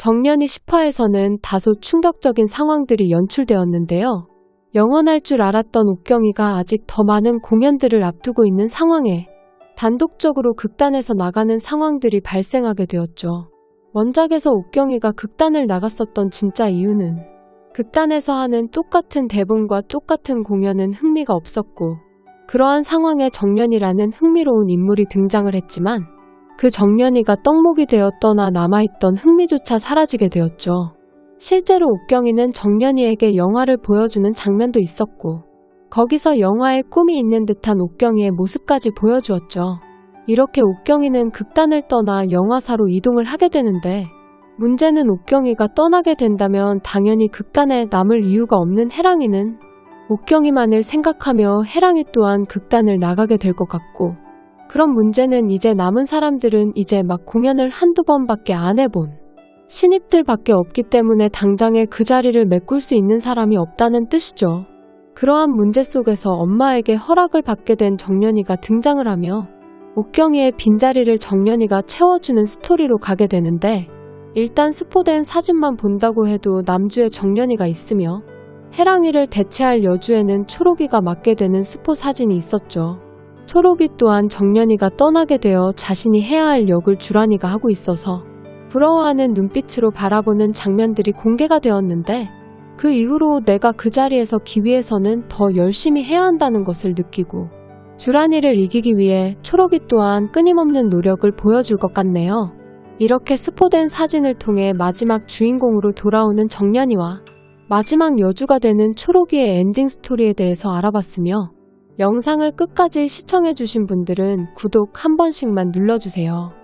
정년이 10화에서는 다소 충격적인 상황들이 연출되었는데요. 영원할 줄 알았던 옥경이가 아직 더 많은 공연들을 앞두고 있는 상황에 단독적으로 극단에서 나가는 상황들이 발생하게 되었죠. 원작에서 옥경이가 극단을 나갔었던 진짜 이유는 극단에서 하는 똑같은 대본과 똑같은 공연은 흥미가 없었고 그러한 상황에 정년이라는 흥미로운 인물이 등장을 했지만 그 정년이가 떡목이 되어 떠나 남아있던 흥미조차 사라지게 되었죠. 실제로 옥경이는 정년이에게 영화를 보여주는 장면도 있었고 거기서 영화에 꿈이 있는 듯한 옥경이의 모습까지 보여주었죠. 이렇게 옥경이는 극단을 떠나 영화사로 이동을 하게 되는데 문제는 옥경이가 떠나게 된다면 당연히 극단에 남을 이유가 없는 해랑이는 옥경이만을 생각하며 해랑이 또한 극단을 나가게 될 것 같고 그런 문제는 이제 남은 사람들은 이제 막 공연을 한두 번밖에 안 해본 신입들밖에 없기 때문에 당장에 그 자리를 메꿀 수 있는 사람이 없다는 뜻이죠. 그러한 문제 속에서 엄마에게 허락을 받게 된 정년이가 등장을 하며 옥경이의 빈자리를 정년이가 채워주는 스토리로 가게 되는데 일단 스포된 사진만 본다고 해도 남주에 정년이가 있으며 해랑이를 대체할 여주에는 초록이가 맡게 되는 스포 사진이 있었죠. 초록이 또한 정년이가 떠나게 되어 자신이 해야 할 역을 주란이가 하고 있어서 부러워하는 눈빛으로 바라보는 장면들이 공개가 되었는데 그 이후로 내가 그 자리에서 기위해서는 더 열심히 해야 한다는 것을 느끼고 주란이를 이기기 위해 초록이 또한 끊임없는 노력을 보여줄 것 같네요. 이렇게 스포된 사진을 통해 마지막 주인공으로 돌아오는 정년이와 마지막 여주가 되는 초록이의 엔딩 스토리에 대해서 알아봤으며 영상을 끝까지 시청해주신 분들은 구독 한 번씩만 눌러주세요.